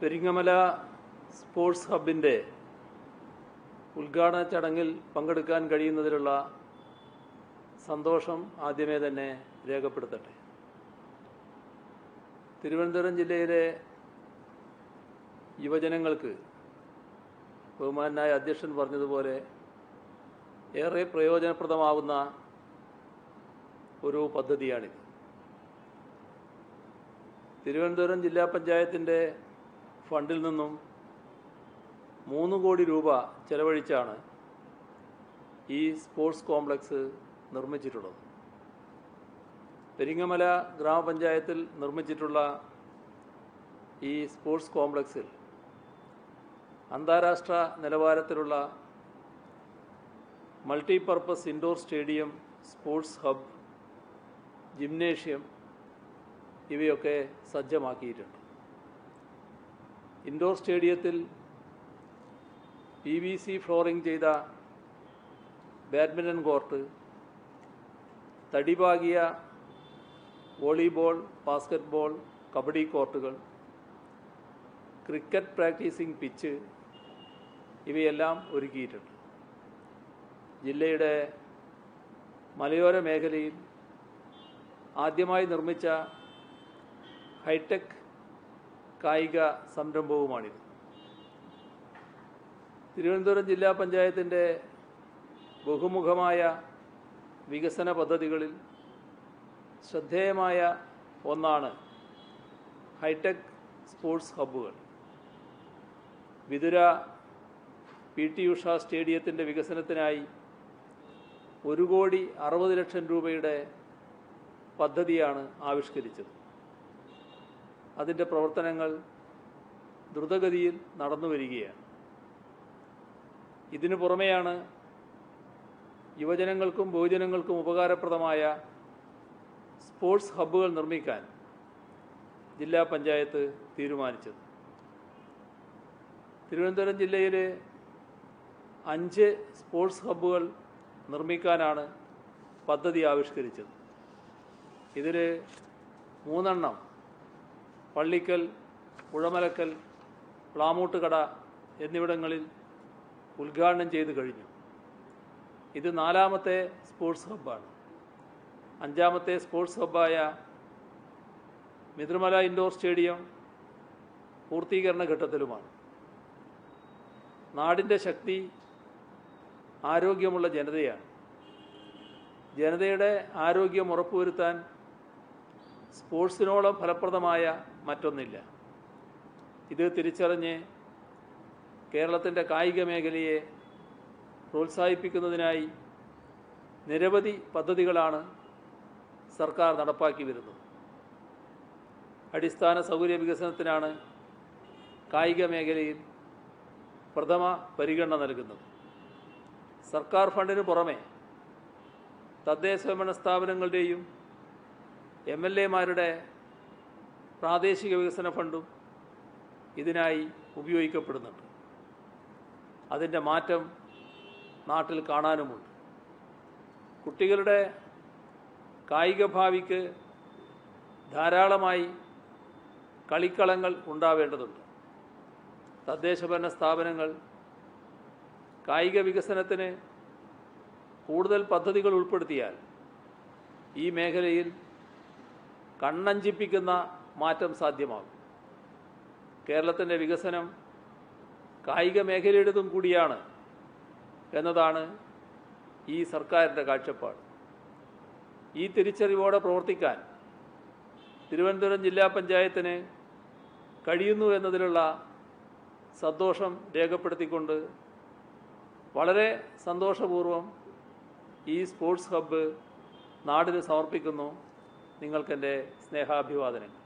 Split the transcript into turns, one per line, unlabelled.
Peringamala sports ഹബിന്റെ ഉദ്ഘാടന ചടങ്ങിൽ പങ്കെടുക്കാൻ കഴിയുന്നതിലുള്ള സന്തോഷം ആദ്യമേ തന്നെ രേഖപ്പെടുത്തട്ടെ. തിരുവനന്തപുരം ജില്ലയിലെ യുവജനങ്ങൾക്ക് ബഹുമാനായ അധ്യക്ഷൻ പറഞ്ഞതുപോലെ ഏറെ പ്രയോജനപ്രദമാവുന്ന ഒരു പദ്ധതിയാണിത്. തിരുവനന്തപുരം ജില്ലാ പഞ്ചായത്തിന്റെ ഫണ്ടിൽ നിന്നും മൂന്ന് കോടി രൂപ ചെലവഴിച്ചാണ് ഈ സ്പോർട്സ് കോംപ്ലക്സ് നിർമ്മിച്ചിട്ടുള്ളത്. പെരിങ്ങമല ഗ്രാമപഞ്ചായത്തിൽ നിർമ്മിച്ചിട്ടുള്ള ഈ സ്പോർട്സ് കോംപ്ലക്സിൽ അന്താരാഷ്ട്ര നിലവാരത്തിലുള്ള multipurpose indoor stadium sports hub gymnasium ഇവയൊക്കെ സജ്ജമാക്കിയിട്ടുണ്ട്. ഇൻഡോർ സ്റ്റേഡിയത്തിൽ പി വി സി ഫ്ലോറിംഗ് ചെയ്ത ബാഡ്മിന്റൺ കോർട്ട് തടിപാകിയ വോളിബോൾ ബാസ്കറ്റ്ബോൾ കബഡി കോർട്ടുകൾ ക്രിക്കറ്റ് പ്രാക്ടീസിംഗ് പിച്ച് ഇവയെല്ലാം ഒരുക്കിയിട്ടുണ്ട്. ജില്ലയുടെ മലയോര മേഖലയിൽ ആദ്യമായി നിർമ്മിച്ച ഹൈടെക് കായിക സംരംഭവുമാണിത്. തിരുവനന്തപുരം ജില്ലാ പഞ്ചായത്തിന്റെ ബഹുമുഖമായ വികസന പദ്ധതികളിൽ ശ്രദ്ധേയമായ ഒന്നാണ് ഹൈടെക് സ്പോർട്സ് ഹബ്ബുകൾ. വിതുര പി ടി ഉഷ സ്റ്റേഡിയത്തിന്റെ വികസനത്തിനായി ഒരു കോടി അറുപത് ലക്ഷം രൂപയുടെ പദ്ധതിയാണ് ആവിഷ്കരിച്ചത്. അതിന്റെ പ്രവർത്തനങ്ങൾ ദ്രുതഗതിയിൽ നടന്നു വരികയാണ്. ഇതിനു പുറമെയാണ് യുവജനങ്ങൾക്കും ബഹുജനങ്ങൾക്കും ഉപകാരപ്രദമായ സ്പോർട്സ് ഹബ്ബുകൾ നിർമ്മിക്കാൻ ജില്ലാ പഞ്ചായത്ത് തീരുമാനിച്ചത്. തിരുവനന്തപുരം ജില്ലയിലെ അഞ്ച് സ്പോർട്സ് ഹബ്ബുകൾ നിർമ്മിക്കാനാണ് പദ്ധതി ആവിഷ്കരിച്ചത്. ഇതിൽ മൂന്നെണ്ണം പള്ളിക്കൽ ഉഴമലക്കൽ പ്ലാമൂട്ടുകട എന്നിവിടങ്ങളിൽ ഉദ്ഘാടനം ചെയ്തു കഴിഞ്ഞു. ഇത് നാലാമത്തെ സ്പോർട്സ് ഹബ്ബാണ്. അഞ്ചാമത്തെ സ്പോർട്സ് ഹബ്ബായ മിത്രമല ഇൻഡോർ സ്റ്റേഡിയം പൂർത്തീകരണ ഘട്ടത്തിലുമാണ്. നാടിന്റെ ശക്തി ആരോഗ്യമുള്ള ജനതയാണ്. ജനതയുടെ ആരോഗ്യം ഉറപ്പുവരുത്താൻ സ്പോർട്സിനോളം ഫലപ്രദമായ മറ്റൊന്നില്ല. ഇത് തിരിച്ചറിഞ്ഞ് കേരളത്തിന്റെ കായിക മേഖലയെ പ്രോത്സാഹിപ്പിക്കുന്നതിനായി നിരവധി പദ്ധതികളാണ് സർക്കാർ നടപ്പാക്കി വരുന്നത്. അടിസ്ഥാന സൗകര്യ വികസനത്തിനാണ് കായിക മേഖലയിൽ പ്രഥമ പരിഗണന നൽകുന്നത്. സർക്കാർ ഫണ്ടിന് പുറമെ തദ്ദേശ സ്വയംഭരണ സ്ഥാപനങ്ങളുടെയും എം എൽ എമാരുടെ പ്രാദേശിക വികസന ഫണ്ടും ഇതിനായി ഉപയോഗിക്കപ്പെടുന്നുണ്ട്. അതിന്റെ മാറ്റം നാട്ടിൽ കാണാനുമുണ്ട്. കുട്ടികളുടെ കായിക ഭാവിക്ക് ധാരാളമായി കളിക്കളങ്ങൾ ഉണ്ടാവേണ്ടതുണ്ട്. തദ്ദേശഭരണ സ്ഥാപനങ്ങൾ കായിക വികസനത്തിന് കൂടുതൽ പദ്ധതികൾ ഉൾപ്പെടുത്തിയാൽ ഈ മേഖലയിൽ കണ്ണഞ്ചിപ്പിക്കുന്ന മാറ്റം സാധ്യമാകും. കേരളത്തിന്റെ വികസനം കായിക മേഖലയുടേതും കൂടിയാണ് എന്നതാണ് ഈ സർക്കാരിന്റെ കാഴ്ചപ്പാട്. ഈ തിരിച്ചറിവോടെ പ്രവർത്തിക്കാൻ തിരുവനന്തപുരം ജില്ലാ പഞ്ചായത്തിന് കഴിയുന്നു എന്നതിലുള്ള സന്തോഷം രേഖപ്പെടുത്തിക്കൊണ്ട് വളരെ സന്തോഷപൂർവം ഈ സ്പോർട്സ് ഹബ്ബ് നാടിന് സമർപ്പിക്കുന്നു. നിങ്ങൾക്കെന്റെ സ്നേഹാഭിവാദനങ്ങൾ.